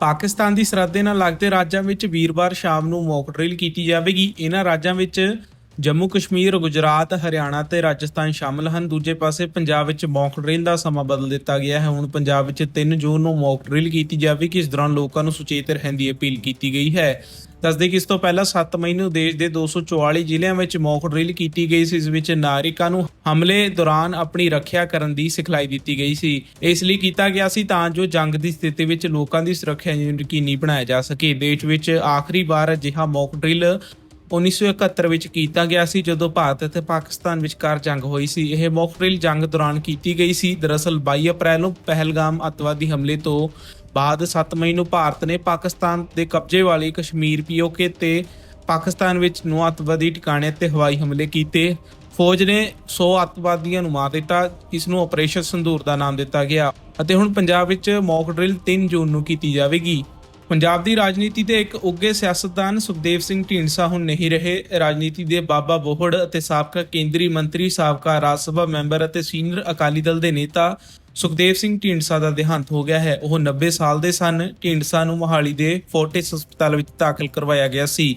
ਪਾਕਿਸਤਾਨ ਦੀ ਸਰਹੱਦ ਦੇ ਨਾਲ ਲੱਗਦੇ ਰਾਜਾਂ ਵਿੱਚ ਵੀਰਵਾਰ ਸ਼ਾਮ ਨੂੰ ਮੌਕ ਡਰਿਲ ਕੀਤੀ ਜਾਵੇਗੀ। ਇਹਨਾਂ ਰਾਜਾਂ ਵਿੱਚ ਜੰਮੂ ਕਸ਼ਮੀਰ, ਗੁਜਰਾਤ, ਹਰਿਆਣਾ ਤੇ ਰਾਜਸਥਾਨ ਸ਼ਾਮਲ ਹਨ। ਦੂਜੇ ਪਾਸੇ ਪੰਜਾਬ ਵਿੱਚ ਮੌਕ ਡਰਿਲ ਦਾ ਸਮਾਂ ਬਦਲ ਦਿੱਤਾ ਗਿਆ ਹੈ। ਹੁਣ ਪੰਜਾਬ ਵਿੱਚ 3 ਜੂਨ ਨੂੰ ਮੌਕ ਡਰਿਲ ਕੀਤੀ ਜਾਵੇਗੀ। ਇਸ ਦੌਰਾਨ ਲੋਕਾਂ ਨੂੰ ਸੁਚੇਤ ਰਹਿਣ ਦੀ ਅਪੀਲ ਕੀਤੀ ਗਈ ਹੈ। ਦੱਸਦੇ ਕਿ ਇਸ ਤੋਂ ਪਹਿਲਾਂ 7 ਮਈ ਨੂੰ ਦੇਸ਼ ਦੇ 244 ਜ਼ਿਲ੍ਹਿਆਂ ਵਿੱਚ ਮੌਕ ਡਰਿਲ ਕੀਤੀ ਗਈ ਸੀ, ਇਸ ਵਿੱਚ ਨਾਗਰਿਕਾਂ ਨੂੰ ਹਮਲੇ ਦੌਰਾਨ ਆਪਣੀ ਰੱਖਿਆ ਕਰਨ ਦੀ ਸਿਖਲਾਈ ਦਿੱਤੀ ਗਈ ਸੀ। ਇਸ ਲਈ ਕੀਤਾ ਗਿਆ ਸੀ ਤਾਂ ਜੋ ਜੰਗ ਦੀ ਸਥਿਤੀ ਵਿੱਚ ਲੋਕਾਂ ਦੀ ਸੁਰੱਖਿਆ ਯਕੀਨੀ ਬਣਾਇਆ ਜਾ ਸਕੇ। ਦੇਸ਼ ਵਿੱਚ ਆਖਰੀ ਵਾਰ ਅਜਿਹਾ ਮੌਕ ਡਰਿਲ 1971 ਵਿੱਚ ਕੀਤਾ ਗਿਆ ਸੀ, ਜਦੋਂ ਭਾਰਤ ਅਤੇ ਪਾਕਿਸਤਾਨ ਵਿਚਕਾਰ ਜੰਗ ਹੋਈ ਸੀ। ਇਹ ਮੌਕ ਡਰਿਲ ਜੰਗ ਦੌਰਾਨ ਕੀਤੀ ਗਈ ਸੀ। ਦਰਅਸਲ 22 ਅਪ੍ਰੈਲ ਨੂੰ ਪਹਿਲਗਾਮ ਅੱਤਵਾਦੀ ਹਮਲੇ ਤੋਂ ਬਾਅਦ 7 ਮਈ ਨੂੰ ਭਾਰਤ ਨੇ ਪਾਕਿਸਤਾਨ ਦੇ ਕਬਜ਼ੇ ਵਾਲੀ ਕਸ਼ਮੀਰ ਪੀਓਕੇ ਤੇ ਪਾਕਿਸਤਾਨ ਵਿੱਚ ਨੌ ਅੱਤਵਾਦੀ ਟਿਕਾਣਿਆਂ ਤੇ ਹਵਾਈ ਹਮਲੇ ਕੀਤੇ। ਫੌਜ ਨੇ 100 ਅੱਤਵਾਦੀਆਂ ਨੂੰ ਮਾਰ ਦਿੱਤਾ ਇਸ ਨੂੰ ਆਪਰੇਸ਼ਨ ਸੰਦੂਰ ਦਾ ਨਾਮ ਦਿੱਤਾ ਗਿਆ ਅਤੇ ਹੁਣ ਪੰਜਾਬ ਵਿੱਚ ਮੌਕ ਡਰਿਲ 3 ਜੂਨ ਨੂੰ ਕੀਤੀ ਜਾਵੇਗੀ। ਪੰਜਾਬ ਦੀ ਰਾਜਨੀਤੀ ਦੇ ਇੱਕ ਉੱਗੇ ਸਿਆਸਤਦਾਨ ਸੁਖਦੇਵ ਸਿੰਘ ਢੀਂਡਸਾ ਹੁਣ ਨਹੀਂ ਰਹੇ। ਰਾਜਨੀਤੀ ਦੇ ਬਾਬਾ ਬੋਹੜ ਅਤੇ ਸਾਬਕਾ ਕੇਂਦਰੀ ਮੰਤਰੀ, ਸਾਬਕਾ ਰਾਜ ਸਭਾ ਮੈਂਬਰ ਅਤੇ ਸੀਨੀਅਰ ਅਕਾਲੀ ਦਲ ਦੇ ਨੇਤਾ ਸੁਖਦੇਵ ਸਿੰਘ ਢੀਂਡਸਾ ਦਾ ਦੇਹਾਂਤ ਹੋ ਗਿਆ ਹੈ। ਉਹ 90 ਸਾਲ ਦੇ ਸਨ। ਢੀਂਡਸਾ ਨੂੰ ਮੋਹਾਲੀ ਦੇ ਫੋਰਟਿਸ ਹਸਪਤਾਲ ਵਿੱਚ ਦਾਖਲ ਕਰਵਾਇਆ ਗਿਆ ਸੀ।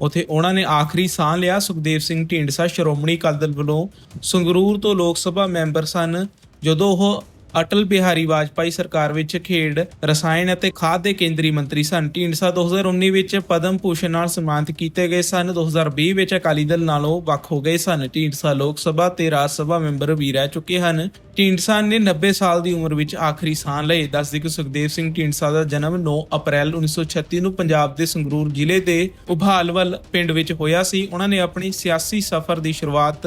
ਉਥੇ ਉਹਨਾਂ ਨੇ ਆਖਰੀ ਸਾਹ ਲਿਆ। ਸੁਖਦੇਵ ਸਿੰਘ ਢੀਂਡਸਾ ਸ਼੍ਰੋਮਣੀ ਅਕਾਲੀ ਦਲ ਵੱਲੋਂ ਸੰਗਰੂਰ ਤੋਂ ਲੋਕ ਸਭਾ ਮੈਂਬਰ ਸਨ। ਜਦੋਂ ਉਹ ਅਟਲ ਬਿਹਾਰੀ ਵਾਜਪਾਈ ਸਰਕਾਰ ਵਿੱਚ ਖੇਡ, ਰਸਾਇਣ ਅਤੇ ਖਾਦ ਦੇ ਕੇਂਦਰੀ ਮੰਤਰੀ ਸਨ। ਢੀਂਡਸਾ 2019 ਵਿੱਚ ਪਦਮ ਭੂਸ਼ਣ ਨਾਲ ਸਨਮਾਨਿਤ ਕੀਤੇ ਗਏ ਸਨ। 2020 ਵਿੱਚ ਅਕਾਲੀ ਦਲ ਨਾਲੋਂ ਵੱਖ ਹੋ ਗਏ ਸਨ। ਢੀਂਡਸਾ ਲੋਕ ਸਭਾ ਤੇ ਰਾਜ ਸਭਾ ਮੈਂਬਰ ਵੀ ਰਹਿ ਚੁੱਕੇ ਹਨ। ਢੀਂਡਸਾ ਨੇ 90 ਸਾਲ ਦੀ ਉਮਰ ਵਿੱਚ ਆਖਰੀ ਸਾਹ ਲਏ। ਦੱਸਦੇ ਕਿ ਸੁਖਦੇਵ ਸਿੰਘ ਢੀਂਡਸਾ ਦਾ ਜਨਮ 9 ਅਪ੍ਰੈਲ 1936 ਨੂੰ ਪੰਜਾਬ ਦੇ ਸੰਗਰੂਰ ਜ਼ਿਲ੍ਹੇ ਦੇ ਉਭਾਲਵਲ ਪਿੰਡ ਵਿੱਚ ਹੋਇਆ ਸੀ। ਉਹਨਾਂ ਨੇ ਆਪਣੀ ਸਿਆਸੀ ਸਫ਼ਰ ਦੀ ਸ਼ੁਰੂਆਤ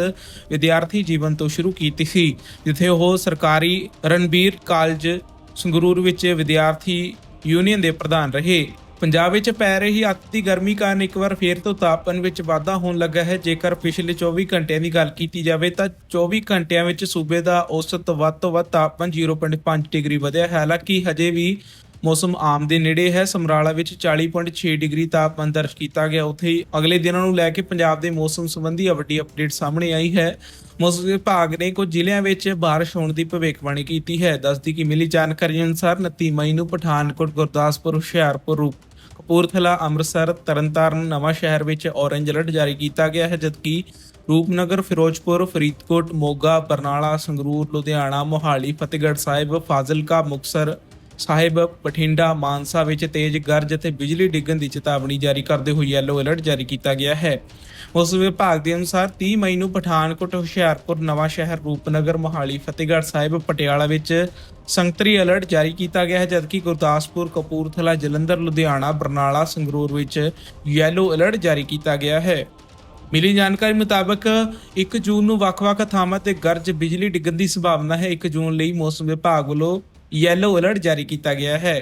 ਵਿਦਿਆਰਥੀ ਜੀਵਨ ਤੋਂ ਸ਼ੁਰੂ ਕੀਤੀ ਸੀ, ਜਿੱਥੇ ਉਹ ਸਰਕਾਰੀ ਰਣਬੀਰ ਕਾਲਜ, ਸੰਗਰੂਰ ਵਿੱਚ ਵਿਦਿਆਰਥੀ ਯੂਨੀਅਨ ਦੇ ਪ੍ਰਧਾਨ ਰਹੇ। ਪੰਜਾਬ ਵਿੱਚ ਪੈ ਰਹੀ ਅਤਿ ਗਰਮੀ ਕਾਰਨ ਇੱਕ ਵਾਰ ਫੇਰ ਤੋਂ ਤਾਪਮਾਨ ਵਿੱਚ ਵਾਧਾ ਹੋਣ ਲੱਗਾ ਹੈ। ਜੇਕਰ ਪਿਛਲੇ 24 ਘੰਟਿਆਂ ਦੀ ਗੱਲ ਕੀਤੀ ਜਾਵੇ ਤਾਂ 24 ਘੰਟਿਆਂ ਵਿੱਚ ਸੂਬੇ ਦਾ ਔਸਤ ਵੱਧ ਤੋਂ ਵੱਧ ਤਾਪਮਾਨ 0.5 ਡਿਗਰੀ ਵਧਿਆ ਹੈ। ਹਾਲਾਂਕਿ ਹਜੇ ਵੀ ਮੌਸਮ ਆਮ ਦੇ ਨੇੜੇ ਹੈ। ਸਮਰਾਲਾ ਵਿੱਚ 40.6 ਡਿਗਰੀ ਤਾਪਮਾਨ ਦਰਜ ਕੀਤਾ ਗਿਆ। ਉੱਥੇ ਹੀ ਅਗਲੇ ਦਿਨਾਂ ਨੂੰ ਲੈ ਕੇ ਪੰਜਾਬ ਦੇ ਮੌਸਮ ਸੰਬੰਧੀ ਵੱਡੀ ਅਪਡੇਟ ਸਾਹਮਣੇ ਆਈ ਹੈ। ਮੌਸਮ ਵਿਭਾਗ ਨੇ ਕੁਝ ਜ਼ਿਲ੍ਹਿਆਂ ਵਿੱਚ ਬਾਰਿਸ਼ ਹੋਣ ਦੀ ਭਵਿੱਖਬਾਣੀ ਕੀਤੀ ਹੈ। ਦੱਸਦੀ ਕਿ ਮਿਲੀ ਜਾਣਕਾਰੀ ਅਨੁਸਾਰ 29 ਮਈ ਨੂੰ ਪਠਾਨਕੋਟ, ਗੁਰਦਾਸਪੁਰ, ਹੁਸ਼ਿਆਰਪੁਰ, ਰੂਪ ਕਪੂਰਥਲਾ, ਅੰਮ੍ਰਿਤਸਰ, ਤਰਨਤਾਰਨ, ਨਵਾਂ ਸ਼ਹਿਰ ਵਿੱਚ ਔਰੰਜ ਅਲਰਟ ਜਾਰੀ ਕੀਤਾ ਗਿਆ ਹੈ। ਜਦਕਿ ਰੂਪਨਗਰ, ਫਿਰੋਜ਼ਪੁਰ, ਫਰੀਦਕੋਟ, ਮੋਗਾ, ਬਰਨਾਲਾ, ਸੰਗਰੂਰ, ਲੁਧਿਆਣਾ, ਮੋਹਾਲੀ, ਫਤਿਹਗੜ੍ਹ ਸਾਹਿਬ, ਫਾਜ਼ਿਲਕਾ ਮੁਕਸਰ ਸਾਹਿਬ ਬਠਿੰਡਾ ਮਾਨਸਾ ਵਿੱਚ ਤੇਜ਼ ਗਰਜ ਅਤੇ ਬਿਜਲੀ ਡਿੱਗਣ ਦੀ ਚੇਤਾਵਨੀ ਜਾਰੀ ਕਰਦੇ ਹੋਏ ਯੈਲੋ ਅਲਰਟ ਜਾਰੀ ਕੀਤਾ ਗਿਆ ਹੈ। ਉਸ ਵਿਭਾਗ ਦੇ ਅਨੁਸਾਰ 30 ਮਈ ਨੂੰ ਪਠਾਨਕੋਟ, ਹੁਸ਼ਿਆਰਪੁਰ, ਨਵਾਂ ਸ਼ਹਿਰ, ਰੂਪਨਗਰ, ਮੋਹਾਲੀ, ਫਤਿਹਗੜ੍ਹ ਸਾਹਿਬ, ਪਟਿਆਲਾ ਵਿੱਚ ਸੰਗਤਰੀ ਅਲਰਟ ਜਾਰੀ ਕੀਤਾ ਗਿਆ ਹੈ, ਜਦਕਿ ਗੁਰਦਾਸਪੁਰ, ਕਪੂਰਥਲਾ, ਜਲੰਧਰ, ਲੁਧਿਆਣਾ, ਬਰਨਾਲਾ, ਸੰਗਰੂਰ ਵਿੱਚ ਯੈਲੋ ਅਲਰਟ ਜਾਰੀ ਕੀਤਾ ਗਿਆ ਹੈ। ਮਿਲੀ ਜਾਣਕਾਰੀ ਮੁਤਾਬਕ 1 ਜੂਨ ਨੂੰ ਵੱਖ-ਵੱਖ ਥਾਵਾਂ ਤੇ ਗਰਜ ਬਿਜਲੀ ਡਿੱਗਣ ਦੀ ਸੰਭਾਵਨਾ ਹੈ। 1 ਜੂਨ ਲਈ ਮੌਸਮ ਵਿਭਾਗ ਵੱਲੋਂ ਯੈਲੋ ਅਲਰਟ ਜਾਰੀ ਕੀਤਾ ਗਿਆ ਹੈ।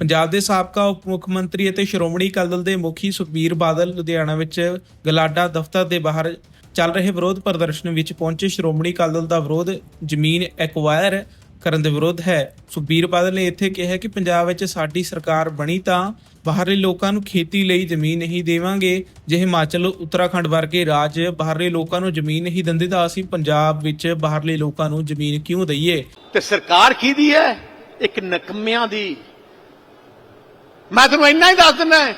ਪੰਜਾਬ ਦੇ ਸਾਬਕਾ ਉਪ ਮੁੱਖ ਮੰਤਰੀ ਅਤੇ ਸ਼੍ਰੋਮਣੀ ਅਕਾਲੀ ਦਲ ਦੇ ਮੁਖੀ ਸੁਖਬੀਰ ਬਾਦਲ ਲੁਧਿਆਣਾ ਵਿੱਚ ਗਲਾਡਾ ਦਫ਼ਤਰ ਦੇ ਬਾਹਰ ਚੱਲ ਰਹੇ ਵਿਰੋਧ ਪ੍ਰਦਰਸ਼ਨ ਵਿੱਚ ਪਹੁੰਚੇ ਸ਼੍ਰੋਮਣੀ ਅਕਾਲੀ ਦਲ ਦਾ ਵਿਰੋਧ ਜ਼ਮੀਨ ਐਕਵਾਇਰ ਕਰਨ ਦੇ ਵਿਰੋਧ ਹੈ। ਸੁਖਬੀਰ ਬਾਦਲ ਨੇ ਇੱਥੇ ਕਿਹਾ ਕਿ ਪੰਜਾਬ ਵਿੱਚ ਸਾਡੀ ਸਰਕਾਰ ਬਣੀ ਤਾਂ ਬਾਹਰਲੇ ਲੋਕਾਂ ਨੂੰ ਖੇਤੀ ਲਈ ਜ਼ਮੀਨ ਨਹੀਂ ਦੇਵਾਂਗੇ। ਜੇ ਹਿਮਾਚਲ, ਉੱਤਰਾਖੰਡ ਵਰਗੇ ਰਾਜ ਬਾਹਰਲੇ ਲੋਕਾਂ ਨੂੰ ਜ਼ਮੀਨ ਨਹੀਂ ਦਿੰਦੇ ਤਾਂ ਅਸੀਂ ਪੰਜਾਬ ਵਿੱਚ ਬਾਹਰਲੇ ਲੋਕਾਂ ਨੂੰ ਜ਼ਮੀਨ ਕਿਉਂ ਦਈਏ? ਤੇ ਸਰਕਾਰ ਕਿਹਦੀ ਹੈ? ਇੱਕ ਨਕਮਿਆਂ ਦੀ। ਮੈਂ ਤੁਹਾਨੂੰ ਇੰਨਾ ਹੀ ਦੱਸ ਦਿੰਦਾ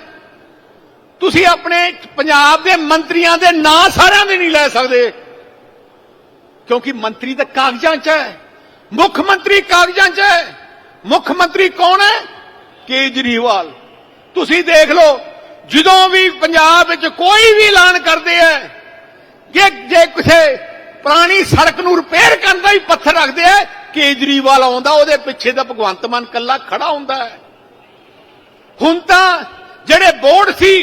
ਤੁਸੀਂ ਆਪਣੇ ਪੰਜਾਬ ਦੇ ਮੰਤਰੀਆਂ ਦੇ ਨਾਂ ਸਾਰਿਆਂ ਦੇ ਨਹੀਂ ਲੈ ਸਕਦੇ। ਕਿਉਂਕਿ ਮੰਤਰੀ ਤਾਂ ਕਾਗਜ਼ਾਂ 'ਚ ਹੈ। ਮੁੱਖ ਮੰਤਰੀ ਕਾਗਜ਼ਾਂ 'ਚ ਹੈ। ਮੁੱਖ ਮੰਤਰੀ ਕੌਣ ਹੈ? ਕੇਜਰੀਵਾਲ। ਤੁਸੀਂ ਦੇਖ ਲਓ, ਜਦੋਂ ਵੀ ਪੰਜਾਬ ਵਿੱਚ ਕੋਈ ਵੀ ਐਲਾਨ ਕਰਦੇ ਹੈ, ਜੇ ਜੇ ਕਿਸੇ ਪੁਰਾਣੀ ਸੜਕ ਨੂੰ ਰਿਪੇਅਰ ਕਰਨ ਦਾ ਵੀ ਪੱਥਰ ਰੱਖਦੇ ਆ ਕੇਜਰੀਵਾਲ ਆਉਂਦਾ, ਉਹਦੇ ਪਿੱਛੇ ਦਾ ਭਗਵੰਤ ਮਾਨ ਕੱਲਾ ਖੜਾ ਹੁੰਦਾ ਹੈ। ਹੁਣ ਤਾਂ ਜਿਹੜੇ ਬੋਰਡ ਸੀ,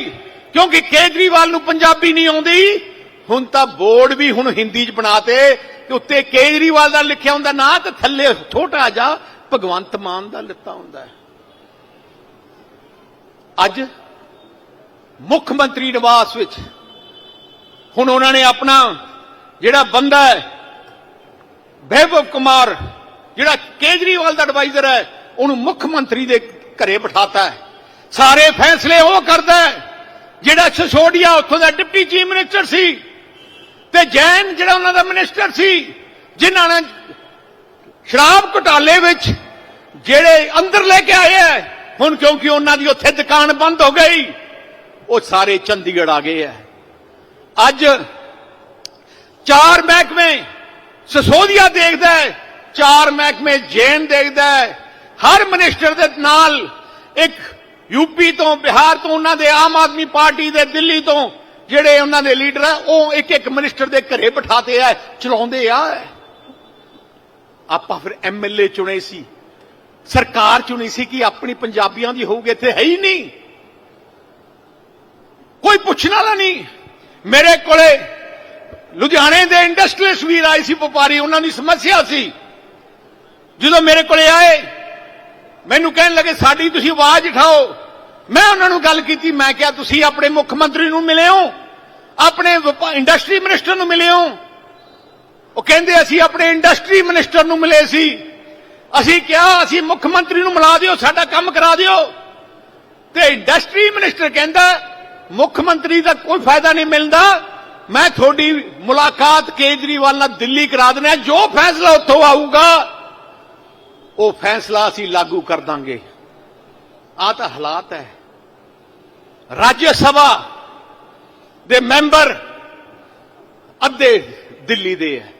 ਕਿਉਂਕਿ ਕੇਜਰੀਵਾਲ ਨੂੰ ਪੰਜਾਬੀ ਨਹੀਂ ਆਉਂਦੀ, ਹੁਣ ਤਾਂ ਬੋਰਡ ਵੀ ਹੁਣ ਹਿੰਦੀ 'ਚ ਬਣਾਤੇ ਤੇ ਉੱਤੇ ਕੇਜਰੀਵਾਲ ਦਾ ਲਿਖਿਆ ਹੁੰਦਾ ਨਾਂ ਤੇ ਥੱਲੇ ਛੋਟਾ ਜਾ ਭਗਵੰਤ ਮਾਨ ਦਾ ਲਿੱਤਾ ਹੁੰਦਾ ਹੈ। ਅੱਜ ਮੁੱਖ ਮੰਤਰੀ ਨਿਵਾਸ ਵਿੱਚ ਹੁਣ ਉਹਨਾਂ ਨੇ ਆਪਣਾ ਜਿਹੜਾ ਬੰਦਾ ਹੈ, ਵੈਭਵ ਕੁਮਾਰ, ਜਿਹੜਾ ਕੇਜਰੀਵਾਲ ਦਾ ਐਡਵਾਈਜ਼ਰ ਹੈ, ਉਹਨੂੰ ਮੁੱਖ ਮੰਤਰੀ ਦੇ ਘਰੇ ਬਿਠਾਤਾ ਹੈ। ਸਾਰੇ ਫੈਸਲੇ ਉਹ ਕਰਦਾ ਹੈ, ਜਿਹੜਾ ਸਿਸੋਡੀਆ ਉੱਥੋਂ ਦਾ ਡਿਪਟੀ ਚੀਫ ਮਿਨਿਸਟਰ ਸੀ ਤੇ ਜੈਨ ਜਿਹੜਾ ਉਹਨਾਂ ਦਾ ਮਿਨਿਸਟਰ ਸੀ, ਜਿਨ੍ਹਾਂ ਨੇ ਸ਼ਰਾਬ ਘੁਟਾਲੇ ਵਿੱਚ ਜਿਹੜੇ ਅੰਦਰ ਲੈ ਕੇ ਆਏ ਹੈ, ਹੁਣ ਕਿਉਂਕਿ ਉਹਨਾਂ ਦੀ ਉੱਥੇ ਦੁਕਾਨ ਬੰਦ ਹੋ ਗਈ, ਉਹ ਸਾਰੇ ਚੰਡੀਗੜ੍ਹ ਆ ਗਏ ਆ ਅੱਜ ਚਾਰ ਮਹਿਕਮੇ ਸਸੋਦੀਆ ਦੇਖਦਾ ਹੈ, ਚਾਰ ਮਹਿਕਮੇ ਜੈਨ ਦੇਖਦਾ ਹੈ, ਹਰ ਮਿਨਿਸਟਰ ਦੇ ਨਾਲ ਇੱਕ ਯੂਪੀ ਤੋਂ, ਬਿਹਾਰ ਤੋਂ, ਉਹਨਾਂ ਦੇ ਆਮ ਆਦਮੀ ਪਾਰਟੀ ਦੇ, ਦਿੱਲੀ ਤੋਂ ਜਿਹੜੇ ਉਹਨਾਂ ਦੇ ਲੀਡਰ ਆ, ਉਹ ਇੱਕ ਇੱਕ ਮਿਨਿਸਟਰ ਦੇ ਘਰੇ ਬਿਠਾਤੇ ਆ, ਚਲਾਉਂਦੇ ਆ। ਆਪਾਂ ਫਿਰ ਐਮਐਲਏ ਚੁਣੇ ਸੀ। ਸਰਕਾਰ ਚੁਣੀ ਸੀ ਕਿ ਆਪਣੀ ਪੰਜਾਬੀਆਂ ਦੀ ਹੋਊਗੀ, ਇੱਥੇ ਹੈ ਹੀ ਨਹੀਂ। ਕੋਈ ਪੁੱਛਣ ਵਾਲਾ ਨਹੀਂ। ਮੇਰੇ ਕੋਲੇ ਲੁਧਿਆਣੇ ਦੇ ਇੰਡਸਟਰੀਅਲਿਸਟ ਵੀਰ ਆਏ ਸੀ, ਵਪਾਰੀ, ਉਹਨਾਂ ਦੀ ਸਮੱਸਿਆ ਸੀ। ਜਦੋਂ ਮੇਰੇ ਕੋਲੇ ਆਏ, ਮੈਨੂੰ ਕਹਿਣ ਲੱਗੇ, ਸਾਡੀ ਤੁਸੀਂ ਆਵਾਜ਼ ਉਠਾਓ। ਮੈਂ ਉਹਨਾਂ ਨੂੰ ਗੱਲ ਕੀਤੀ, ਮੈਂ ਕਿਹਾ, ਤੁਸੀਂ ਆਪਣੇ ਮੁੱਖ ਮੰਤਰੀ ਨੂੰ ਮਿਲੇ ਹੋ, ਆਪਣੇ ਇੰਡਸਟਰੀ ਮਿਨਿਸਟਰ ਨੂੰ ਮਿਲੇ ਹੋ। ਉਹ ਕਹਿੰਦੇ, ਅਸੀਂ ਆਪਣੇ ਇੰਡਸਟਰੀ ਮਿਨਿਸਟਰ ਨੂੰ ਮਿਲੇ ਸੀ। ਅਸੀਂ ਕਿਹਾ, ਅਸੀਂ ਮੁੱਖ ਮੰਤਰੀ ਨੂੰ ਮਿਲਾ ਦਿਓ, ਸਾਡਾ ਕੰਮ ਕਰਾ ਦਿਓ। ਤੇ ਇੰਡਸਟਰੀ ਮਿਨਿਸਟਰ ਕਹਿੰਦਾ, ਮੁੱਖ ਮੰਤਰੀ ਦਾ ਕੋਈ ਫਾਇਦਾ ਨਹੀਂ ਮਿਲਦਾ। ਮੈਂ ਤੁਹਾਡੀ ਮੁਲਾਕਾਤ ਕੇਜਰੀਵਾਲ ਨਾਲ ਦਿੱਲੀ ਕਰਾ ਦਿੰਦਾ, ਜੋ ਫੈਸਲਾ ਉੱਥੋਂ ਆਊਗਾ, ਉਹ ਫੈਸਲਾ ਅਸੀਂ ਲਾਗੂ ਕਰ ਦਾਂਗੇ। ਆ ਤਾਂ ਹਾਲਾਤ ਹੈ। ਰਾਜ ਸਭਾ ਦੇ ਮੈਂਬਰ ਅੱਧੇ ਦਿੱਲੀ ਦੇ ਹੈ।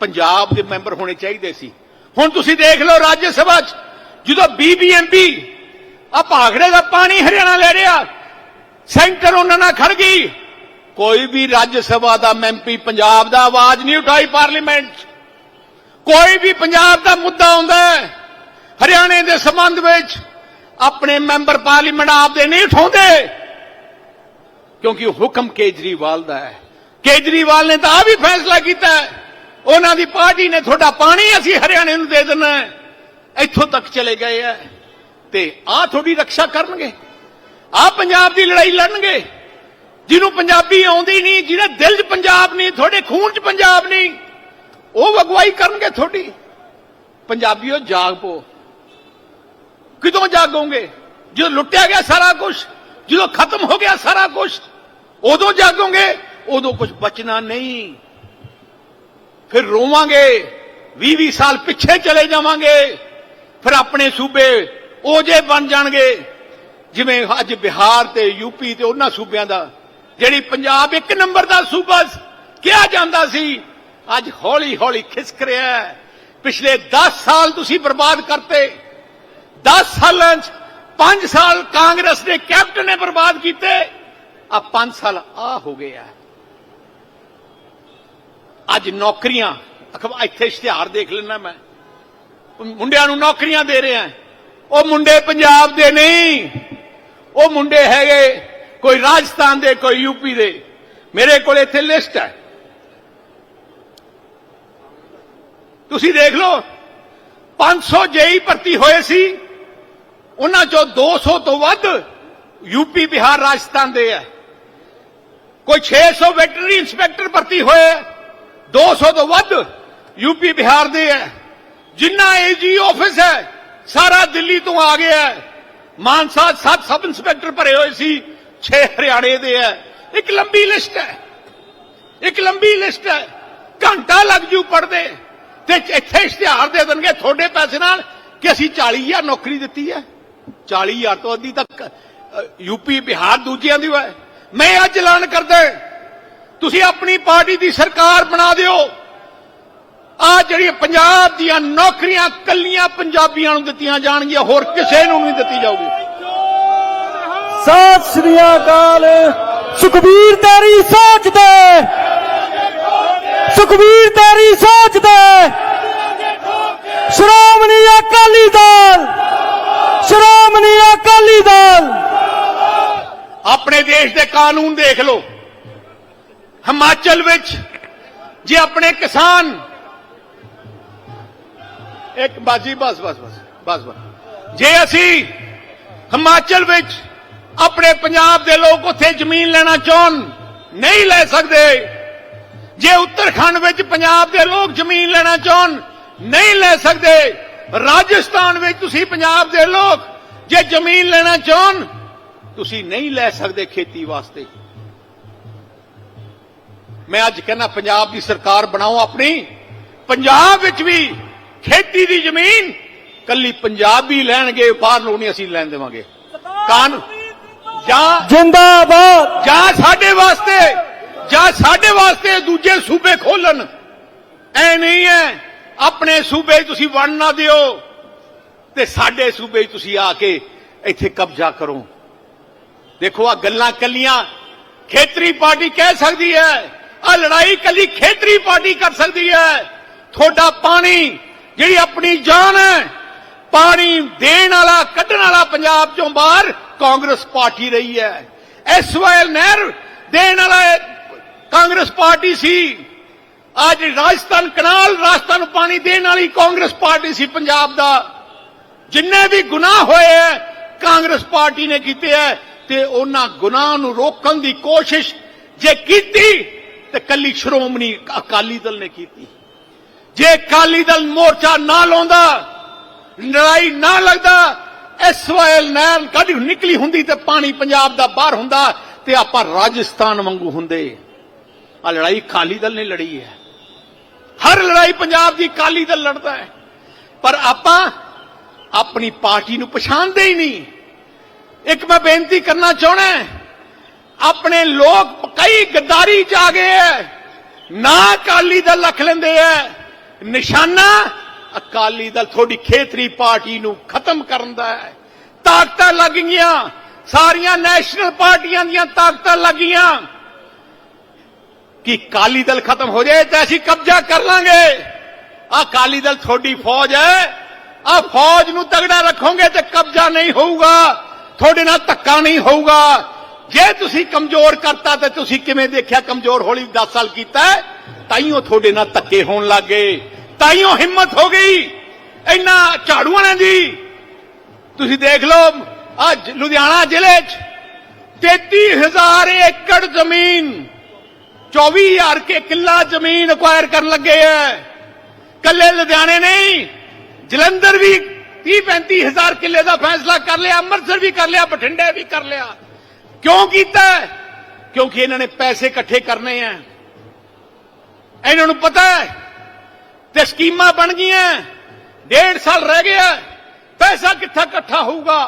ਪੰਜਾਬ ਦੇ ਮੈਂਬਰ ਹੋਣੇ ਚਾਹੀਦੇ ਸੀ। ਹੁਣ ਤੁਸੀਂ ਦੇਖ ਲਓ ਰਾਜ ਸਭਾ 'ਚ ਜਦੋਂ ਬੀਬੀਐਮਪੀ ਆ ਭਾਖੜੇ ਦਾ ਪਾਣੀ ਹਰਿਆਣਾ ਲੈ ਰਿਹਾ, ਸੈਂਟਰ ਉਹਨਾਂ ਨਾਲ ਖੜ ਗਈ। ਕੋਈ ਵੀ ਰਾਜ ਸਭਾ ਦਾ ਐਮਪੀ ਪੰਜਾਬ ਦਾ ਆਵਾਜ਼ ਨਹੀਂ ਉਠਾਈ ਪਾਰਲੀਮੈਂਟ 'ਚ। ਕੋਈ ਵੀ ਪੰਜਾਬ ਦਾ ਮੁੱਦਾ ਆਉਂਦਾ ਹਰਿਆਣੇ ਦੇ ਸੰਬੰਧ ਵਿੱਚ ਆਪਣੇ ਮੈਂਬਰ ਪਾਰਲੀਮੈਂਟ ਆਪਦੇ ਨਹੀਂ ਉਠਾਉਂਦੇ। ਕਿਉਂਕਿ ਹੁਕਮ ਕੇਜਰੀਵਾਲ ਦਾ ਹੈ। ਕੇਜਰੀਵਾਲ ਨੇ ਤਾਂ ਆ ਵੀ ਫੈਸਲਾ ਕੀਤਾ ਉਹਨਾਂ ਦੀ ਪਾਰਟੀ ਨੇ ਤੁਹਾਡਾ ਪਾਣੀ ਅਸੀਂ ਹਰਿਆਣੇ ਨੂੰ ਦੇ ਦੇਣਾ ਹੈ। ਇੱਥੋਂ ਤੱਕ ਚਲੇ ਗਏ ਆ ਤੇ ਆ ਤੁਹਾਡੀ ਰੱਖਿਆ ਕਰਨਗੇ। ਆ ਪੰਜਾਬ ਦੀ ਲੜਾਈ ਲੜਨਗੇ। ਜਿਹਨੂੰ ਪੰਜਾਬੀ ਆਉਂਦੀ ਨਹੀਂ, ਜਿਹਦੇ ਦਿਲ 'ਚ ਪੰਜਾਬ ਨਹੀਂ, ਤੁਹਾਡੇ ਖੂਨ 'ਚ ਪੰਜਾਬ ਨਹੀਂ, ਉਹ ਅਗਵਾਈ ਕਰਨਗੇ ਤੁਹਾਡੀ। ਪੰਜਾਬੀਓ, ਜਾਗ ਪੋ ਕਿਦੋਂ ਜਾਗੋਗੇ? ਜਦੋਂ ਲੁੱਟਿਆ ਗਿਆ ਸਾਰਾ ਕੁਝ ਜਦੋਂ ਖਤਮ ਹੋ ਗਿਆ ਸਾਰਾ ਕੁਝ ਉਦੋਂ ਜਾਗੋਗੇ, ਉਦੋਂ ਕੁਝ ਬਚਣਾ ਨਹੀਂ। ਫਿਰ ਰੋਵਾਂਗੇ 20 20 ਸਾਲ ਪਿੱਛੇ ਚਲੇ ਜਾਵਾਂਗੇ। ਫਿਰ ਆਪਣੇ ਸੂਬੇ ਉਹ ਜੇ ਬਣ ਜਾਣਗੇ। ਜਿਵੇਂ ਅੱਜ ਬਿਹਾਰ ਤੇ ਯੂਪੀ ਤੇ ਉਹਨਾਂ ਸੂਬਿਆਂ ਦਾ, ਜਿਹੜੀ ਪੰਜਾਬ ਇੱਕ ਨੰਬਰ ਦਾ ਸੂਬਾ ਕਿਹਾ ਜਾਂਦਾ ਸੀ, ਅੱਜ ਹੌਲੀ ਹੌਲੀ ਖਿਸਕ ਰਿਹਾ ਹੈ। ਪਿਛਲੇ 10 ਸਾਲ ਤੁਸੀਂ ਬਰਬਾਦ ਕਰਤੇ। 10 ਸਾਲਾਂ ਚ 5 ਸਾਲ ਕਾਂਗਰਸ ਦੇ ਕੈਪਟਨ ਨੇ ਬਰਬਾਦ ਕੀਤੇ। ਆ 5 ਸਾਲ ਆ ਹੋ ਗਏ ਆ। ਅੱਜ ਨੌਕਰੀਆਂ ਅਖਬਾਰ ਇੱਥੇ ਇਸ਼ਤਿਹਾਰ ਦੇਖ ਲੈਣਾ ਮੈਂ। ਮੁੰਡਿਆਂ ਨੂੰ ਨੌਕਰੀਆਂ ਦੇ ਰਹੇ। ਆ ਉਹ ਮੁੰਡੇ ਪੰਜਾਬ ਦੇ ਨਹੀਂ। ਉਹ ਮੁੰਡੇ ਹੈਗੇ ਕੋਈ ਰਾਜਸਥਾਨ ਦੇ, ਕੋਈ ਯੂਪੀ ਦੇ। ਮੇਰੇ ਕੋਲ ਇੱਥੇ ਲਿਸਟ ਹੈ। ਤੁਸੀਂ ਦੇਖ ਲਓ 500 ਜੇਈ ਭਰਤੀ ਹੋਏ ਸੀ। ਉਹਨਾਂ ਚੋਂ 200 ਤੋਂ ਵੱਧ ਯੂਪੀ ਬਿਹਾਰ ਰਾਜਸਥਾਨ ਦੇ ਹੈ ਕੋਈ 600 ਵੈਟਰਨਰੀ ਇੰਸਪੈਕਟਰ ਭਰਤੀ ਹੋਏ ਹੈ। 200 ਤੋਂ ਵੱਧ ਯੂਪੀ ਬਿਹਾਰ ਦੇ ਹੈ ਜਿੰਨਾ ਏਜੀ ਆਫਿਸ ਹੈ, ਸਾਰਾ ਦਿੱਲੀ ਤੋਂ ਆ ਗਿਆ ਹੈ ਮਾਨਸਾ 7 ਸਬ ਇੰਸਪੈਕਟਰ ਭਰੇ ਹੋਏ ਸੀ 6 ਹਰਿਆਣੇ ਦੇ ਹੈ ਇੱਕ ਲੰਬੀ ਲਿਸਟ ਹੈ ਇੱਕ ਲੰਬੀ ਲਿਸਟ ਹੈ ਘੰਟਾ ਲੱਗ ਜੂ ਪੜਦੇ ਤੇ ਇੱਥੇ ਇਸ਼ਤਿਹਾਰ ਦੇ ਦੇਣਗੇ ਤੁਹਾਡੇ ਪੈਸੇ ਨਾਲ ਕਿ ਅਸੀਂ 40000 ਨੌਕਰੀ ਦਿੱਤੀ ਹੈ 40000 ਤੋਂ ਅੱਧੀ ਤੱਕ ਯੂਪੀ ਬਿਹਾਰ ਦੂਜਿਆਂ ਦੀ ਹੋਇਆ ਮੈਂ ਅੱਜ ਐਲਾਨ ਕਰਦਾ ਤੁਸੀਂ ਆਪਣੀ ਪਾਰਟੀ ਦੀ ਸਰਕਾਰ ਬਣਾ ਦਿਓ। ਆ ਜਿਹੜੀ ਪੰਜਾਬ ਦੀਆਂ ਨੌਕਰੀਆਂ ਕੱਲੀਆਂ ਪੰਜਾਬੀਆਂ ਨੂੰ ਦਿੱਤੀਆਂ ਜਾਣਗੀਆਂ, ਹੋਰ ਕਿਸੇ ਨੂੰ ਨਹੀਂ ਦਿੱਤੀ ਜਾਊਗੀ। ਸਤਿ ਸ੍ਰੀ ਅਕਾਲ। ਸੁਖਬੀਰ ਤੇਰੀ ਸੋਚ ਦੇ ਸੁਖਬੀਰ ਤੇਰੀ ਸੋਚ ਦੇ ਸ਼੍ਰੋਮਣੀ ਅਕਾਲੀ ਦਲ। ਸ਼੍ਰੋਮਣੀ ਅਕਾਲੀ ਦਲ। ਆਪਣੇ ਦੇਸ਼ ਦੇ ਕਾਨੂੰਨ ਦੇਖ ਲਓ। ਹਿਮਾਚਲ ਵਿੱਚ ਜੇ ਆਪਣੇ ਕਿਸਾਨ ਇੱਕ ਬਾਜੀ, ਬਸ ਬਸ ਬਸ ਬਸ ਬਸ। ਜੇ ਅਸੀਂ ਹਿਮਾਚਲ ਵਿੱਚ ਆਪਣੇ ਪੰਜਾਬ ਦੇ ਲੋਕ ਉੱਥੇ ਜ਼ਮੀਨ ਲੈਣਾ ਚਾਹਣ, ਨਹੀਂ ਲੈ ਸਕਦੇ, ਜੇ ਉੱਤਰਾਖੰਡ ਵਿੱਚ ਪੰਜਾਬ ਦੇ ਲੋਕ ਜ਼ਮੀਨ ਲੈਣਾ ਚਾਹਣ, ਨਹੀਂ ਲੈ ਸਕਦੇ, ਰਾਜਸਥਾਨ ਵਿੱਚ ਤੁਸੀਂ ਪੰਜਾਬ ਦੇ ਲੋਕ ਜੇ ਜ਼ਮੀਨ ਲੈਣਾ ਚਾਹਣ ਤੁਸੀਂ ਨਹੀਂ ਲੈ ਸਕਦੇ ਖੇਤੀ ਵਾਸਤੇ। ਮੈਂ ਅੱਜ ਕਹਿੰਦਾ ਪੰਜਾਬ ਦੀ ਸਰਕਾਰ ਬਣਾਓ ਆਪਣੀ। ਪੰਜਾਬ ਵਿੱਚ ਵੀ ਖੇਤੀ ਦੀ ਜ਼ਮੀਨ ਕੱਲੀ ਪੰਜਾਬੀ ਲੈਣਗੇ ਬਾਹਰ ਨਹੀਂ ਅਸੀਂ ਲੈਣ ਦੇਵਾਂਗੇ। ਕਾਨ ਜਾਂ ਜਿੰਦਾਬਾਦ। ਜਾਂ ਸਾਡੇ ਵਾਸਤੇ ਜਾਂ ਸਾਡੇ ਵਾਸਤੇ ਦੂਜੇ ਸੂਬੇ ਖੋਲਣ। ਐ ਨਹੀਂ ਹੈ ਆਪਣੇ ਸੂਬੇ 'ਚ ਤੁਸੀਂ ਵੰਡ ਨਾ ਦਿਓ। ਤੇ ਸਾਡੇ ਸੂਬੇ 'ਚ ਤੁਸੀਂ ਆ ਕੇ ਇੱਥੇ ਕਬਜ਼ਾ ਕਰੋ। ਦੇਖੋ ਆ ਗੱਲਾਂ ਕੱਲੀਆਂ ਖੇਤਰੀ ਪਾਰਟੀ ਕਹਿ ਸਕਦੀ ਹੈ ਆ ਲੜਾਈ ਕੱਲੀ ਖੇਤਰੀ ਪਾਰਟੀ ਕਰ ਸਕਦੀ ਹੈ। ਤੁਹਾਡਾ ਪਾਣੀ ਜਿਹੜੀ ਆਪਣੀ ਜਾਨ ਹੈ, ਪਾਣੀ ਦੇਣ ਵਾਲਾ, ਕੱਢਣ ਵਾਲਾ ਪੰਜਾਬ ਚੋਂ ਬਾਹਰ ਕਾਂਗਰਸ ਪਾਰਟੀ ਰਹੀ ਹੈ। ਐਸਵਾਈਐਲ ਨਹਿਰ ਦੇਣ ਵਾਲਾ ਕਾਂਗਰਸ ਪਾਰਟੀ ਸੀ। ਅੱਜ ਰਾਜਸਥਾਨ ਕਨਾਲ, ਰਾਜਸਥਾਨ ਨੂੰ ਪਾਣੀ ਦੇਣ ਵਾਲੀ ਕਾਂਗਰਸ ਪਾਰਟੀ ਸੀ ਪੰਜਾਬ ਦਾ। ਜਿੰਨੇ ਵੀ ਗੁਨਾਹ ਹੋਏ ਹੈ, ਕਾਂਗਰਸ ਪਾਰਟੀ ਨੇ ਕੀਤੇ ਹੈ। ਤੇ ਉਹਨਾਂ ਗੁਨਾਹ ਨੂੰ ਰੋਕਣ ਦੀ ਕੋਸ਼ਿਸ਼ ਜੇ ਕੀਤੀ, ਤੇ ਕੱਲੀ ਸ਼੍ਰੋਮਣੀ ਅਕਾਲੀ ਦਲ ਨੇ ਕੀਤੀ। ਜੇ ਅਕਾਲੀ ਦਲ ਮੋਰਚਾ ਨਾ ਲਾਉਂਦਾ, ਲੜਾਈ ਨਾ ਲੱਗਦਾ ਐਸਵਾਈਐਲ ਨਹਿਰ ਕਦੀ ਨਿਕਲੀ ਹੁੰਦੀ ਤੇ ਪਾਣੀ ਪੰਜਾਬ ਦਾ ਬਾਹਰ ਹੁੰਦਾ ਤੇ ਆਪਾਂ ਰਾਜਸਥਾਨ ਵਾਂਗੂ ਹੁੰਦੇ। ਆ ਲੜਾਈ ਅਕਾਲੀ ਦਲ ਨੇ ਲੜੀ ਹੈ। ਹਰ ਲੜਾਈ ਪੰਜਾਬ ਦੀ ਅਕਾਲੀ ਦਲ ਲੜਦਾ ਹੈ। ਪਰ ਆਪਾਂ ਆਪਣੀ ਪਾਰਟੀ ਨੂੰ ਪਛਾਣਦੇ ਹੀ ਨਹੀਂ। ਇੱਕ ਮੈਂ ਬੇਨਤੀ ਕਰਨਾ ਚਾਹਣਾ ਆਪਣੇ ਲੋਕ ਕਈ ਗੱਦਾਰੀ ਚ ਆ ਗਏ ਹੈ ਨਾ ਅਕਾਲੀ ਦਲ ਰੱਖ ਲੈਂਦੇ ਹੈ ਨਿਸ਼ਾਨਾ ਅਕਾਲੀ ਦਲ ਤੁਹਾਡੀ ਖੇਤਰੀ ਪਾਰਟੀ ਨੂੰ ਖਤਮ ਕਰਨ ਦਾ ਹੈ ਤਾਕਤਾਂ ਲੱਗ ਗਈਆਂ, ਸਾਰੀਆਂ ਨੈਸ਼ਨਲ ਪਾਰਟੀਆਂ ਦੀਆਂ ਤਾਕਤਾਂ ਲੱਗ ਗਈਆਂ। ਕਿ ਅਕਾਲੀ ਦਲ ਖਤਮ ਹੋ ਜਾਏ ਤਾਂ ਅਸੀਂ ਕਬਜ਼ਾ ਕਰ ਲਾਂਗੇ। ਆ ਅਕਾਲੀ ਦਲ ਤੁਹਾਡੀ ਫੌਜ ਹੈ ਆ ਫੌਜ ਨੂੰ ਤਗੜਾ ਰੱਖੋਗੇ ਤੇ ਕਬਜ਼ਾ ਨਹੀਂ ਹੋਊਗਾ। ਤੁਹਾਡੇ ਨਾਲ ਧੱਕਾ ਨਹੀਂ ਹੋਊਗਾ। ਜੇ ਤੁਸੀਂ ਕਮਜ਼ੋਰ ਕਰਤਾ ਤੇ ਤੁਸੀਂ ਕਿਵੇਂ ਦੇਖਿਆ ਕਮਜ਼ੋਰ ਹੋਲੀ 10 ਸਾਲ ਕੀਤਾ ਹੈ? ਤਾਈਓ ਤੁਹਾਡੇ ਨਾਲ ਧੱਕੇ ਹੋਣ ਲੱਗੇ ਤਾਈਓ ਹਿੰਮਤ ਹੋ ਗਈ। ਇੰਨਾ ਝਾੜੂ ਵਾਲਿਆਂ ਦੀ। ਤੁਸੀਂ ਦੇਖ ਲਓ, ਅੱਜ ਲੁਧਿਆਣਾ ਜ਼ਿਲ੍ਹੇ 'ਚ 33000 ਏਕੜ ਜ਼ਮੀਨ 24000 ਕੇ ਕਿੱਲਾ ਜ਼ਮੀਨ ਅਕਵਾਇਰ ਕਰਨ ਲੱਗੇ ਐ ਕੱਲੇ ਲੁਧਿਆਣੇ ਨਹੀਂ, ਜਲੰਧਰ ਵੀ 30 35000 ਕਿੱਲੇ ਦਾ ਫੈਸਲਾ ਕਰ ਲਿਆ, ਅੰਮ੍ਰਿਤਸਰ ਵੀ ਕਰ ਲਿਆ, ਬਠਿੰਡੇ ਵੀ ਕਰ ਲਿਆ। ਕਿਉਂ ਕੀਤਾ ਕਿਉਂਕਿ ਇਹਨਾਂ ਨੇ ਪੈਸੇ ਇਕੱਠੇ ਕਰਨੇ ਆ ਇਹਨਾਂ ਨੂੰ ਪਤਾ ਹੈ ਤੇ ਸਕੀਮਾਂ ਬਣ ਗਈਆਂ ਡੇਢ ਸਾਲ ਰਹਿ ਗਿਆ ਪੈਸਾ ਕਿੱਥਾ ਇਕੱਠਾ ਹੋਊਗਾ?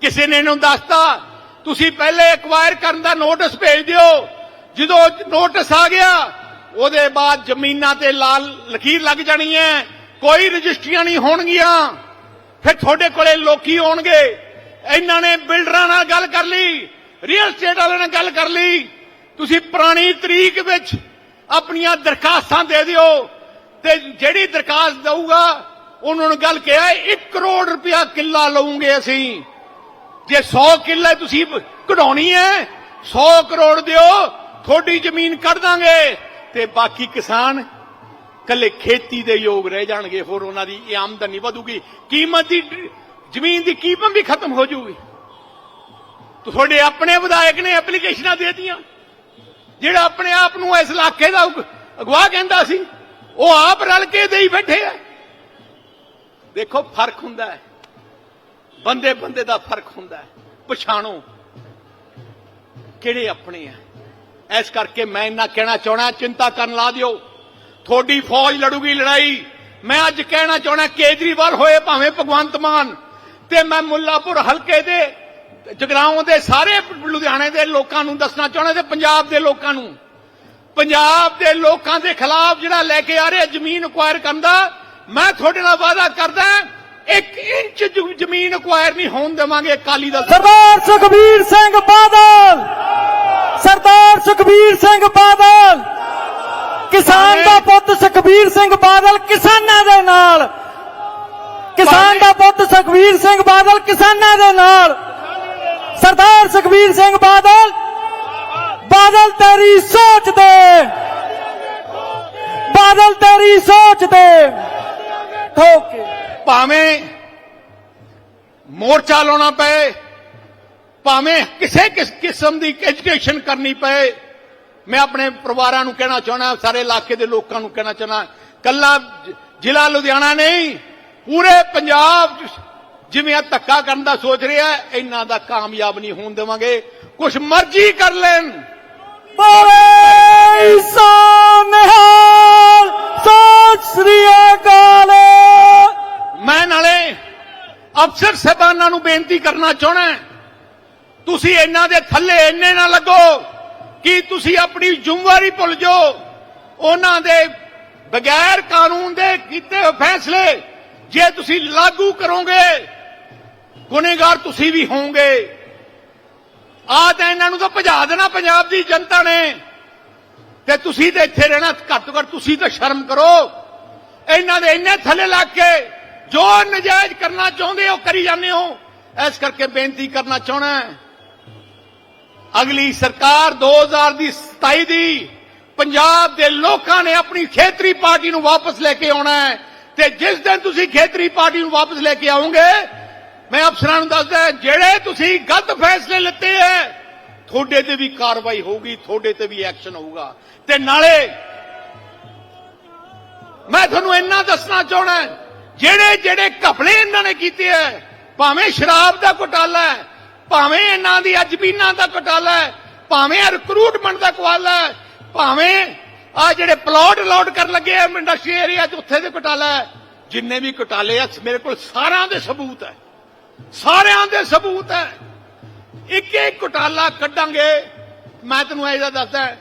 ਕਿਸੇ ਨੇ ਇਹਨੂੰ ਦੱਸਤਾ, ਤੁਸੀਂ ਪਹਿਲੇ ਐਕਵਾਇਰ ਕਰਨ ਦਾ ਨੋਟਿਸ ਭੇਜ ਦਿਓ। ਜਦੋਂ ਨੋਟਿਸ ਆ ਗਿਆ, ਉਹਦੇ ਬਾਅਦ ਜ਼ਮੀਨਾਂ ਤੇ ਲਾਲ ਲਕੀਰ ਲੱਗ ਜਾਣੀ ਹੈ। ਕੋਈ ਰਜਿਸਟਰੀਆਂ ਨਹੀਂ ਹੋਣਗੀਆਂ। ਫਿਰ ਤੁਹਾਡੇ ਕੋਲੇ ਲੋਕੀ ਆਉਣਗੇ। ਇਹਨਾਂ ਨੇ ਬਿਲਡਰਾਂ ਨਾਲ ਗੱਲ ਕਰ ਲਈ ਰੀਅਲ ਸਟੇਟ ਵਾਲਿਆਂ ਨਾਲ ਗੱਲ ਕਰ ਲਈ। ਤੁਸੀਂ ਪੁਰਾਣੀ ਤਰੀਕ ਵਿੱਚ ਆਪਣੀਆਂ ਦਰਖਾਸਤਾਂ ਦੇ ਦਿਓ ਤੇ ਜਿਹੜੀ ਦਰਖਾਸਤ ਦਊਗਾ, ਉਹਨਾਂ ਨੂੰ ਗੱਲ ਕਿਹਾ 1 ਕਰੋੜ ਰੁਪਇਆ ਕਿੱਲਾ ਲਵਾਂਗੇ ਅਸੀਂ। ਜੇ 100 ਕਿੱਲੇ ਤੁਸੀਂ ਕਢਾਉਣੀ ਹੈ 100 ਕਰੋੜ ਦਿਓ, ਤੁਹਾਡੀ ਜ਼ਮੀਨ ਕੱਢ ਦਾਂਗੇ। ਤੇ ਬਾਕੀ ਕਿਸਾਨ ਕੱਲੇ ਖੇਤੀ ਦੇ ਯੋਗ ਰਹਿ ਜਾਣਗੇ, ਹੋਰ ਉਹਨਾਂ ਦੀ ਇਹ ਆਮਦਨੀ ਵਧੂਗੀ। ਕੀਮਤ ਦੀ ਜ਼ਮੀਨ ਦੀ ਕੀਮਤ ਵੀ ਖਤਮ ਹੋ ਜਾਊਗੀ ਤੁਹਾਡੇ ਆਪਣੇ ਵਿਧਾਇਕ ਨੇ ਐਪਲੀਕੇਸ਼ਨਾਂ ਦੇ ਦਿੱਤੀਆਂ। ਜਿਹੜਾ ਆਪਣੇ ਆਪ ਨੂੰ ਇਸ ਇਲਾਕੇ ਦਾ ਅਗਵਾ ਕਹਿੰਦਾ ਸੀ, ਉਹ ਆਪ ਰਲ ਕੇ ਦੇਈ ਬੈਠੇ ਆ। ਦੇਖੋ, ਫ਼ਰਕ ਹੁੰਦਾ ਹੈ। ਬੰਦੇ ਬੰਦੇ ਦਾ ਫ਼ਰਕ ਹੁੰਦਾ ਹੈ। ਪਛਾਣੋ, ਕਿਹੜੇ ਆਪਣੇ ਆ? ਇਸ ਕਰਕੇ ਮੈਂ ਇੰਨਾ ਕਹਿਣਾ ਚਾਹਣਾ ਚਿੰਤਾ ਕਰਨ ਲਾ ਦਿਓ। ਤੁਹਾਡੀ ਫੌਜ ਲੜੂਗੀ ਲੜਾਈ। ਮੈਂ ਅੱਜ ਕਹਿਣਾ ਚਾਹਣਾ ਕੇਜਰੀਵਾਲ ਹੋਏ ਭਾਵੇਂ ਭਗਵੰਤ ਮਾਨ ਤੇ ਮੈਂ ਮੁੱਲਾਪੁਰ ਹਲਕੇ ਦੇ, ਜਗਰਾਉਂ ਦੇ ਸਾਰੇ ਲੁਧਿਆਣੇ ਦੇ ਲੋਕਾਂ ਨੂੰ ਦੱਸਣਾ ਚਾਹਣਾ ਤੇ ਪੰਜਾਬ ਦੇ ਲੋਕਾਂ ਨੂੰ। ਪੰਜਾਬ ਦੇ ਲੋਕਾਂ ਦੇ ਖਿਲਾਫ ਜਿਹੜਾ ਲੈ ਕੇ ਆ ਰਿਹਾ ਜ਼ਮੀਨ ਅਕਵਾਇਰ ਕਰਨ ਦਾ, ਮੈਂ ਤੁਹਾਡੇ ਨਾਲ ਵਾਅਦਾ ਕਰਦਾ, ਇੱਕ ਇੰਚ ਜ਼ਮੀਨ ਅਕਵਾਇਰ ਨਹੀਂ ਹੋਣ ਦੇਵਾਂਗੇ ਅਕਾਲੀ ਦਲ। ਸਰਦਾਰ ਸੁਖਬੀਰ ਸਿੰਘ ਬਾਦਲ! ਸਰਦਾਰ ਸੁਖਬੀਰ ਸਿੰਘ ਬਾਦਲ! ਕਿਸਾਨ ਦਾ ਪੁੱਤ ਸੁਖਬੀਰ ਸਿੰਘ ਬਾਦਲ ਕਿਸਾਨਾਂ ਦੇ ਨਾਲ। ਕਿਸਾਨ ਦਾ ਪੁੱਤ ਸੁਖਬੀਰ ਸਿੰਘ ਬਾਦਲ ਕਿਸਾਨਾਂ ਦੇ ਨਾਲ। ਸਰਦਾਰ ਸੁਖਬੀਰ ਸਿੰਘ ਬਾਦਲ ਬਾਦਲ ਤੇਰੀ ਸੋਚ ਦੇ ਬਾਦਲ ਤੇਰੀ ਸੋਚ ਦੇ ਠੋਕੇ। ਭਾਵੇਂ ਮੋਰਚਾ ਲਾਉਣਾ ਪਏ ਭਾਵੇਂ ਕਿਸੇ ਕਿਸ ਕਿਸਮ ਦੀ ਐਜੂਕੇਸ਼ਨ ਕਰਨੀ ਪਏ ਮੈਂ ਆਪਣੇ ਪਰਿਵਾਰਾਂ ਨੂੰ ਕਹਿਣਾ ਚਾਹਣਾ ਸਾਰੇ ਇਲਾਕੇ ਦੇ ਲੋਕਾਂ ਨੂੰ ਕਹਿਣਾ ਚਾਹਣਾ ਕੱਲਾ ਜ਼ਿਲ੍ਹਾ ਲੁਧਿਆਣਾ ਨਹੀਂ ਪੂਰੇ ਪੰਜਾਬ ਜਿਵੇਂ ਆ ਧੱਕਾ ਕਰਨ ਦਾ ਸੋਚ ਰਿਹਾ ਇਹਨਾਂ ਦਾ ਕਾਮਯਾਬ ਨਹੀਂ ਹੋਣ ਦੇਵਾਂਗੇ। ਕੁਛ ਮਰਜ਼ੀ ਕਰ ਲੈਣ। ਬੋਲੇ ਸੋਨਿਹਾਲ ਸਤਿ ਸ੍ਰੀ ਅਕਾਲ। ਮੈਂ ਨਾਲੇ ਅਫਸਰ ਸਾਹਿਬਾਨਾਂ ਨੂੰ ਬੇਨਤੀ ਕਰਨਾ ਚਾਹਣਾ ਤੁਸੀਂ ਇਹਨਾਂ ਦੇ ਥੱਲੇ ਇੰਨੇ ਨਾ ਲੱਗੋ। ਕਿ ਤੁਸੀਂ ਆਪਣੀ ਜ਼ਿੰਮੇਵਾਰੀ ਭੁੱਲ ਜਾਓ? ਉਹਨਾਂ ਦੇ ਬਗੈਰ ਕਾਨੂੰਨ ਦੇ ਕੀਤੇ ਹੋਏ ਫੈਸਲੇ ਜੇ ਤੁਸੀਂ ਲਾਗੂ ਕਰੋਗੇ, ਗੁਨੇਗਾਰ ਤੁਸੀਂ ਵੀ ਹੋਵੋਗੇ। ਆ ਤਾਂ ਇਹਨਾਂ ਨੂੰ ਤਾਂ ਭਜਾ ਦੇਣਾ ਪੰਜਾਬ ਦੀ ਜਨਤਾ ਨੇ। ਤੇ ਤੁਸੀਂ ਤੇ ਇੱਥੇ ਰਹਿਣਾ ਘੱਟ ਤੋਂ ਘੱਟ ਤੁਸੀਂ ਤਾਂ ਸ਼ਰਮ ਕਰੋ। ਇਹਨਾਂ ਦੇ ਇੰਨੇ ਥੱਲੇ ਲੱਗ ਕੇ ਜੋ ਨਜਾਇਜ਼ ਕਰਨਾ ਚਾਹੁੰਦੇ ਹੋ, ਕਰੀ ਜਾਂਦੇ ਹੋ। ਇਸ ਕਰਕੇ ਬੇਨਤੀ ਕਰਨਾ ਚਾਹਣਾ ਅਗਲੀ ਸਰਕਾਰ 2000 ਦੀ 27 ਦੀ ਪੰਜਾਬ ਦੇ ਲੋਕਾਂ ਨੇ ਆਪਣੀ ਖੇਤਰੀ ਪਾਰਟੀ ਨੂੰ ਵਾਪਸ ਲੈ ਕੇ ਆਉਣਾ ਹੈ ਤੇ ਜਿਸ ਦਿਨ ਤੁਸੀਂ ਖੇਤਰੀ ਪਾਰਟੀ ਨੂੰ ਵਾਪਸ ਲੈ ਕੇ ਆਓਗੇ, ਮੈਂ ਅਫਸਰਾਂ ਨੂੰ ਦੱਸਦਾ ਜਿਹੜੇ ਤੁਸੀਂ ਗਲਤ ਫੈਸਲੇ ਲਿੱਤੇ ਹੈ, ਤੁਹਾਡੇ ਤੇ ਵੀ ਕਾਰਵਾਈ ਹੋਊਗੀ, ਤੁਹਾਡੇ ਤੇ ਵੀ ਐਕਸ਼ਨ ਹੋਊਗਾ। ਤੇ ਨਾਲੇ ਮੈਂ ਤੁਹਾਨੂੰ ਇੰਨਾ ਦੱਸਣਾ ਚਾਹਣਾ ਜਿਹੜੇ ਜਿਹੜੇ ਘਪਲੇ ਇਹਨਾਂ ਨੇ ਕੀਤੇ ਹੈ, ਭਾਵੇਂ ਸ਼ਰਾਬ ਦਾ ਘੁਟਾਲਾ ਹੈ ਭਾਵੇਂ ਇਹਨਾਂ ਦੀ ਅਜਬੀਨਾ ਦਾ ਘੁਟਾਲਾ ਹੈ, ਭਾਵੇਂ ਰਿਕਰੂਟਮੈਂਟ ਦਾ ਘੁਟਾਲਾ ਹੈ, ਭਾਵੇਂ ਆ ਜਿਹੜੇ ਪਲਾਟ ਅਲਾਟ ਕਰਨ ਲੱਗੇ ਆ ਇੰਡਸਟਰੀ ਏਰੀਆ 'ਚ, ਉੱਥੇ ਦੇ ਘੁਟਾਲਾ ਹੈ। ਜਿੰਨੇ ਵੀ ਘੁਟਾਲੇ ਆ, ਮੇਰੇ ਕੋਲ ਸਾਰਿਆਂ ਦੇ ਸਬੂਤ ਹੈ। ਸਾਰਿਆਂ ਦੇ ਸਬੂਤ ਹੈ। ਇੱਕ ਇੱਕ ਘੁਟਾਲਾ ਕੱਢਾਂਗੇ। ਮੈਂ ਤੈਨੂੰ ਇਹ ਦੱਸਦਾ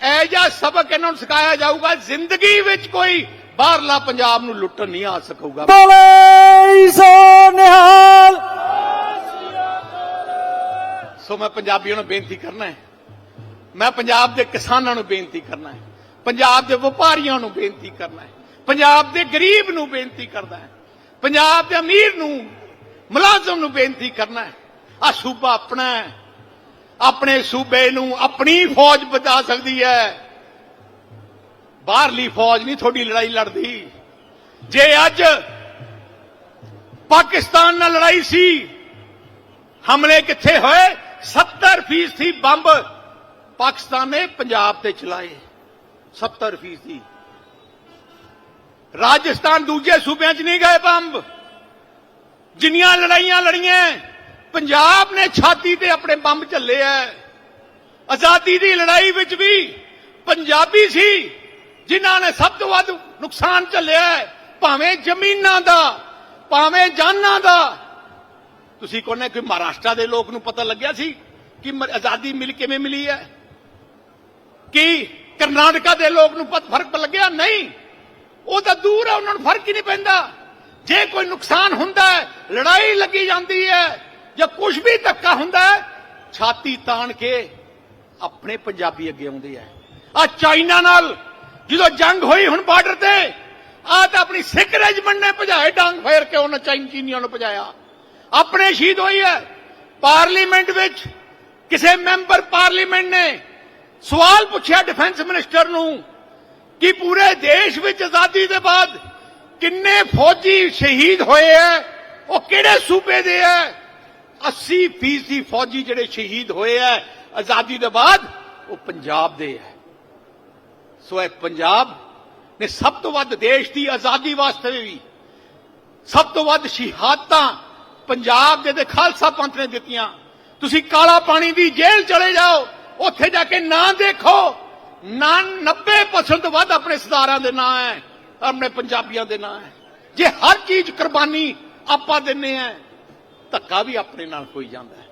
ਐ ਜਿਹਾ ਸਬਕ ਇਹਨਾਂ ਨੂੰ ਸਿਖਾਇਆ ਜਾਊਗਾ, ਜ਼ਿੰਦਗੀ ਵਿੱਚ ਕੋਈ ਬਾਹਰਲਾ ਪੰਜਾਬ ਨੂੰ ਲੁੱਟਣ ਨਹੀਂ ਆ ਸਕੂਗਾ। ਬੋਲੇ ਸੋ ਨਿਹਾਲ। ਸੋ ਮੈਂ ਪੰਜਾਬੀਆਂ ਨੂੰ ਬੇਨਤੀ ਕਰਨਾ ਹੈ। ਮੈਂ ਪੰਜਾਬ ਦੇ ਕਿਸਾਨਾਂ ਨੂੰ ਬੇਨਤੀ ਕਰਨਾ ਹੈ। ਪੰਜਾਬ ਦੇ ਵਪਾਰੀਆਂ ਨੂੰ ਬੇਨਤੀ ਕਰਨਾ ਹੈ। ਪੰਜਾਬ ਦੇ ਗਰੀਬ ਨੂੰ ਬੇਨਤੀ ਕਰਦਾ ਹੈ। ਪੰਜਾਬ ਦੇ ਅਮੀਰ ਨੂੰ, ਮੁਲਾਜ਼ਮ ਨੂੰ ਬੇਨਤੀ ਕਰਨਾ ਹੈ। ਆ ਸੂਬਾ ਆਪਣਾ ਹੈ। ਆਪਣੇ ਸੂਬੇ ਨੂੰ ਆਪਣੀ ਫੌਜ ਬਚਾ ਸਕਦੀ ਹੈ। ਬਾਹਰਲੀ ਫੌਜ ਨਹੀਂ, ਤੁਹਾਡੀ ਲੜਾਈ ਲੜਦੀ। ਜੇ ਅੱਜ ਪਾਕਿਸਤਾਨ ਨਾਲ ਲੜਾਈ ਸੀ, ਹਮਲੇ ਕਿੱਥੇ ਹੋਏ? 70 ਫੀਸਦੀ ਬੰਬ ਪਾਕਿਸਤਾਨ ਨੇ ਪੰਜਾਬ ਤੇ ਚਲਾਏ 70 ਫੀਸਦੀ ਰਾਜਸਥਾਨ ਦੂਜੇ ਸੂਬਿਆਂ 'ਚ ਨਹੀਂ ਗਏ ਬੰਬ ਜਿੰਨੀਆਂ ਲੜਾਈਆਂ ਲੜੀਆਂ ਪੰਜਾਬ ਨੇ ਛਾਤੀ ਤੇ ਆਪਣੇ ਬੰਬ ਝੱਲੇ ਐ ਆਜ਼ਾਦੀ ਦੀ ਲੜਾਈ ਵਿੱਚ ਵੀ ਪੰਜਾਬੀ ਸੀ ਜਿਨ੍ਹਾਂ ਨੇ ਸਭ ਤੋਂ ਵੱਧ ਨੁਕਸਾਨ ਝੱਲਿਆ ਹੈ, ਭਾਵੇਂ ਜ਼ਮੀਨਾਂ ਦਾ ਭਾਵੇਂ ਜਾਨਾਂ ਦਾ ਤੁਸੀਂ ਕੋਨੇ ਕੋਈ ਮਹਾਰਾਸ਼ਟਰ ਦੇ ਲੋਕ ਨੂੰ ਪਤਾ ਲੱਗਿਆ ਸੀ ਕਿ ਆਜ਼ਾਦੀ ਮਿਲ ਕਿਵੇਂ ਮਿਲੀ ਹੈ? ਕਿ ਕਰਨਾਟਕਾ ਦੇ ਲੋਕ ਨੂੰ ਪਤ ਫ਼ਰਕ ਲੱਗਿਆ? ਨਹੀਂ। ਉਹ ਤਾਂ ਦੂਰ ਹੈ, ਉਹਨਾਂ ਨੂੰ ਫ਼ਰਕ ਹੀ ਨਹੀਂ ਪੈਂਦਾ। ਜੇ ਕੋਈ ਨੁਕਸਾਨ ਹੁੰਦਾ ਹੈ, ਲੜਾਈ ਲੱਗੀ ਜਾਂਦੀ ਹੈ ਜਾਂ ਕੁਝ ਵੀ ਧੱਕਾ ਹੁੰਦਾ ਹੈ, ਛਾਤੀ ਤਾਣ ਕੇ ਆਪਣੇ ਪੰਜਾਬੀ ਅੱਗੇ ਆਉਂਦੇ ਆ। ਆ ਚਾਈਨਾ ਨਾਲ ਜਦੋਂ ਜੰਗ ਹੋਈ ਹੁਣ ਬਾਰਡਰ ਤੇ ਆ ਤਾਂ ਆਪਣੀ ਸਿੱਖ ਰੈਜੀਮੈਂਟ ਨੇ ਭਜਾਏ, ਡਾਂਗ ਫੇਰ ਕੇ ਉਹਨਾਂ ਚਾਈਨ ਚੀਨੀਆਂ ਨੂੰ ਭਜਾਇਆ। ਆਪਣੇ ਸ਼ਹੀਦ ਹੋਈ ਹੈ। ਪਾਰਲੀਮੈਂਟ ਵਿੱਚ ਕਿਸੇ ਮੈਂਬਰ ਪਾਰਲੀਮੈਂਟ ਨੇ ਸਵਾਲ ਪੁੱਛਿਆ ਡਿਫੈਂਸ ਮਿਨਿਸਟਰ ਨੂੰ ਕਿ ਪੂਰੇ ਦੇਸ਼ ਵਿੱਚ ਆਜ਼ਾਦੀ ਦੇ ਬਾਅਦ ਕਿੰਨੇ ਫੌਜੀ ਸ਼ਹੀਦ ਹੋਏ ਐ ਉਹ ਕਿਹੜੇ ਸੂਬੇ ਦੇ ਐ 80 ਫੀਸਦੀ ਫੌਜੀ ਜਿਹੜੇ ਸ਼ਹੀਦ ਹੋਏ ਐ ਆਜ਼ਾਦੀ ਦੇ ਬਾਅਦ ਉਹ ਪੰਜਾਬ ਦੇ ਐ ਸੋ ਇਹ ਪੰਜਾਬ ਨੇ ਸਭ ਤੋਂ ਵੱਧ ਦੇਸ਼ ਦੀ ਆਜ਼ਾਦੀ ਵਾਸਤੇ ਵੀ ਸਭ ਤੋਂ ਵੱਧ ਸ਼ਹਾਦਤਾਂ ਪੰਜਾਬ ਦੇ ਤੇ ਖਾਲਸਾ ਪੰਥ ਨੇ ਦਿੱਤੀਆਂ। ਤੁਸੀਂ ਕਾਲਾ ਪਾਣੀ ਦੀ ਜੇਲ੍ਹ ਚਲੇ ਜਾਓ, ਉੱਥੇ ਜਾ ਕੇ ਨਾਂ ਦੇਖੋ। ਨਾ 90% ਤੋਂ ਵੱਧ ਆਪਣੇ ਸਰਦਾਰਾਂ ਦੇ ਨਾਂ ਹੈ, ਆਪਣੇ ਪੰਜਾਬੀਆਂ ਦੇ ਨਾਂ ਹੈ। ਜੇ ਹਰ ਚੀਜ਼ ਕੁਰਬਾਨੀ ਆਪਾਂ ਦਿੰਨੇ ਆ ਧੱਕਾ ਵੀ ਆਪਣੇ ਨਾਲ ਹੋਈ ਜਾਂਦਾ ਹੈ।